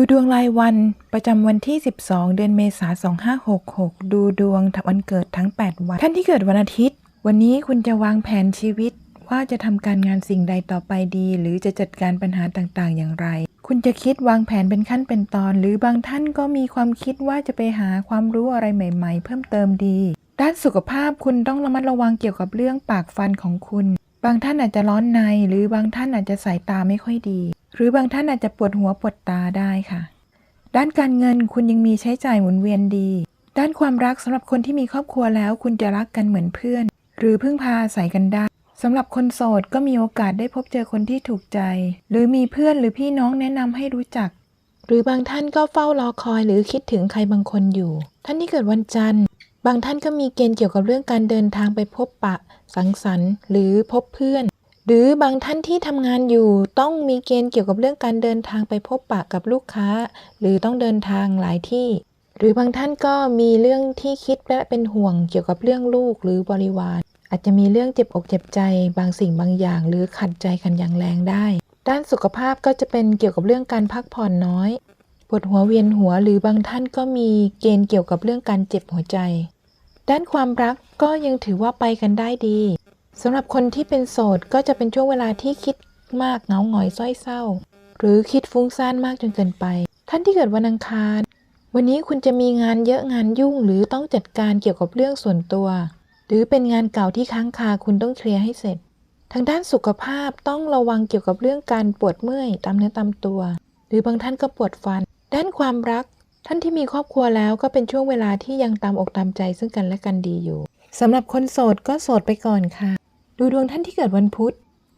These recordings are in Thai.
ดูดวงรายวันประจำวันที่ 12 เดือนเมษายน 2566 ดูดวงวันเกิดทั้ง 8 วัน ท่านที่เกิดวันอาทิตย์ วันนี้คุณจะวางแผนชีวิต ว่าจะทำการงานสิ่งใดต่อไปดี หรือจะจัดการปัญหาต่างๆ อย่างไร คุณจะคิดวางแผนเป็นขั้นเป็นตอน หรือบางท่านก็มีความคิดว่าจะไปหาความรู้อะไรใหม่ ๆ เพิ่มเติมดี ด้านสุขภาพคุณต้องระมัดระวังเกี่ยวกับเรื่องปากฟันของคุณ บางท่านอาจจะร้อนใน หรือบางท่านอาจจะสายตาไม่ค่อยดี หรือบางท่านอาจจะปวดหัวปวดตาได้ค่ะ ด้านการเงินคุณยังมีใช้จ่ายหมุนเวียนดี ด้านความรักสำหรับคนที่มีครอบครัวแล้วคุณจะรักกันเหมือนเพื่อน หรือพึ่งพาอาศัยกันได้สำหรับคนโสดก็มีโอกาสได้พบเจอคนที่ถูกใจ หรือมีเพื่อนหรือพี่น้องแนะนำให้รู้จัก หรือบางท่านก็เฝ้ารอคอยหรือคิดถึงใครบางคนอยู่ ท่านที่เกิดวันจันทร์ บางท่านก็มีเกณฑ์เกี่ยวกับเรื่องการเดินทางไปพบปะ สังสรรค์ หรือพบเพื่อน หรือบางท่านที่ทำงานอยู่ต้องมีเกณฑ์เกี่ยวกับเรื่องการเดินทางไปพบปะกับลูกค้า หรือต้องเดินทางหลายที่ หรือบางท่านก็มีเรื่องที่คิดและเป็นห่วงเกี่ยวกับเรื่องลูกหรือบริวาร อาจจะมีเรื่องเจ็บอกเจ็บใจ บางสิ่งบางอย่าง หรือขัดใจกันอย่างแรงได้ ด้านสุขภาพก็จะเป็นเกี่ยวกับเรื่องการพักผ่อนน้อยปวดหัวเวียนหัวหรือบางท่านก็มีเกณฑ์เกี่ยวกับเรื่องการเจ็บหัวใจ ด้านความรักก็ยังถือว่าไปกันได้ดี สำหรับคนที่เป็นโสดก็จะเป็นช่วงเวลาที่คิดมากเหงาหงอยส้อยเศร้า หรือคิดฟุ้งซ่านมากจนเกินไป ท่านที่เกิดวันอังคาร วันนี้คุณจะมีงานเยอะงานยุ่งหรือต้องจัดการเกี่ยวกับเรื่องส่วนตัว หรือเป็นงานเก่าที่ค้างคาคุณต้องเคลียร์ให้เสร็จ ทางด้านสุขภาพต้องระวังเกี่ยวกับเรื่องการปวดเมื่อยตามเนื้อตามตัว หรือบางท่านก็ปวดฟัน ด้านความรัก ท่านที่มีครอบครัวแล้วก็เป็นช่วงเวลาที่ยังตามอกตามใจซึ่งกันและกันดีอยู่สำหรับคนโสดก็โสดไปก่อนค่ะ ดูดวงท่านที่เกิดวันพุธ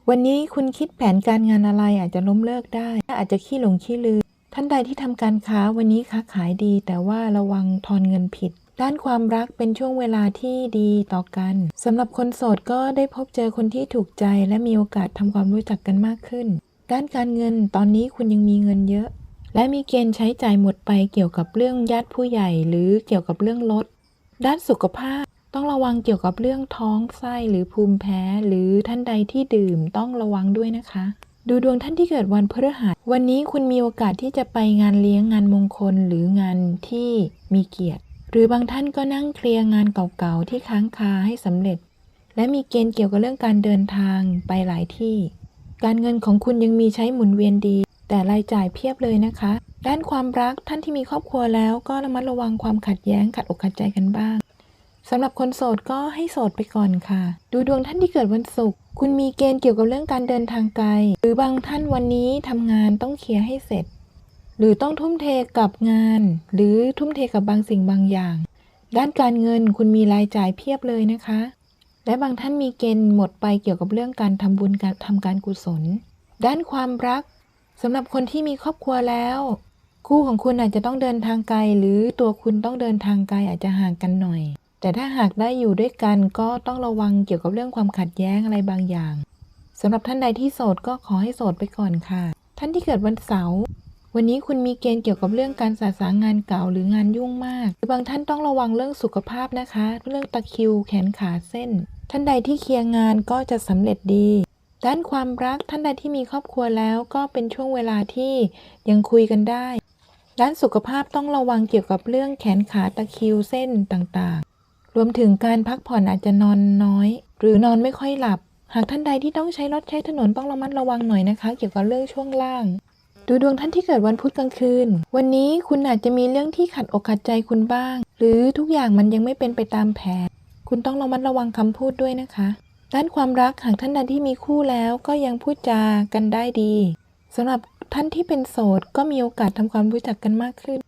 วันนี้คุณคิดแผนการงานอะไรอาจจะล้มเลิกได้อาจจะขี้หลงขี้ลืมท่านใดที่ทำการค้าวันนี้ค้าขายดี แต่ว่าระวังทอนเงินผิด ด้านความรักเป็นช่วงเวลาที่ดีต่อกันสำหรับคนโสดก็ได้พบเจอคนที่ถูกใจ และมีโอกาสทำความรู้จักกันมากขึ้น ด้านการเงินตอนนี้คุณยังมีเงินเยอะ และมีเกณฑ์ใช้จ่ายหมดไปเกี่ยวกับเรื่องญาติผู้ใหญ่ หรือเกี่ยวกับเรื่องรถด้านสุขภาพ ต้องระวังเกี่ยวกับเรื่องท้องไส้หรือภูมิแพ้ หรือท่านใดที่ดื่มต้องระวังด้วยนะคะ ดูดวงท่านที่เกิดวันพฤหัส วันนี้คุณมีโอกาสที่จะไปงานเลี้ยงงานมงคลหรืองานที่มีเกียรติ หรือบางท่านก็นั่งเคลียร์งานเก่าๆที่ค้างคาให้สำเร็จ และมีเกณฑ์เกี่ยวกับเรื่องการเดินทางไปหลายที่ การเงินของคุณยังมีใช้หมุนเวียนดี แต่รายจ่ายเพียบเลยนะคะ ด้านความรักท่านที่มีครอบครัวแล้วก็ระมัดระวังความขัดแย้งขัดอกขัดใจกันบ้าง สำหรับคนโสดก็ให้โสดไปก่อนค่ะ ดูดวงท่านที่เกิดวันศุกร์คุณมีเกณฑ์เกี่ยวกับเรื่องการเดินทางไกล หรือบางท่านวันนี้ทำงานต้องเคลียร์ให้เสร็จ หรือต้องทุ่มเทกับงาน หรือทุ่มเทกับบางสิ่งบางอย่าง ด้านการเงินคุณมีรายจ่ายเพียบเลยนะคะ และบางท่านมีเกณฑ์หมดไปเกี่ยวกับเรื่องการทำบุญการทำการกุศล ด้านความรักสำหรับคนที่มีครอบครัวแล้ว คู่ของคุณอาจจะต้องเดินทางไกล หรือตัวคุณต้องเดินทางไกลอาจจะห่างกันหน่อย แต่ถ้าหากได้อยู่ด้วยกันก็ต้องระวังเกี่ยวกับเรื่องความขัดแย้งอะไรบางอย่างสำหรับท่านใดที่โสดก็ขอให้โสดไปก่อนค่ะ ท่านที่เกิดวันเสาร์วันนี้คุณมีเกณฑ์เกี่ยวกับเรื่องการสะสางงานเก่าหรืองานยุ่งมากหรือบางท่านต้องระวังเรื่องสุขภาพนะคะ เรื่องตะคิวแขนขาเส้น ท่านใดที่เคลียร์งานก็จะสำเร็จดี ด้านความรักท่านใดที่มีครอบครัวแล้วก็เป็นช่วงเวลาที่ยังคุยกันได้ ด้านสุขภาพต้องระวังเกี่ยวกับเรื่องแขนขาตะคิวเส้นต่าง รวมถึงการพักผ่อนอาจจะนอนน้อย หรือนอนไม่ค่อยหลับ หากท่านใดที่ต้องใช้รถใช้ถนนต้องระมัดระวังหน่อยนะคะ เกี่ยวกับเรื่องช่วงล่าง ดูดวงท่านที่เกิดวันพุธกลางคืน วันนี้คุณอาจจะมีเรื่องที่ขัดอกขัดใจคุณบ้าง หรือทุกอย่างมันยังไม่เป็นไปตามแผน คุณต้องระมัดระวังคำพูดด้วยนะคะ ด้านความรักหากท่านใดที่มีคู่แล้วก็ยังพูดจากันได้ดีสำหรับท่านที่เป็นโสดก็มีโอกาสทำความรู้จักกันมากขึ้น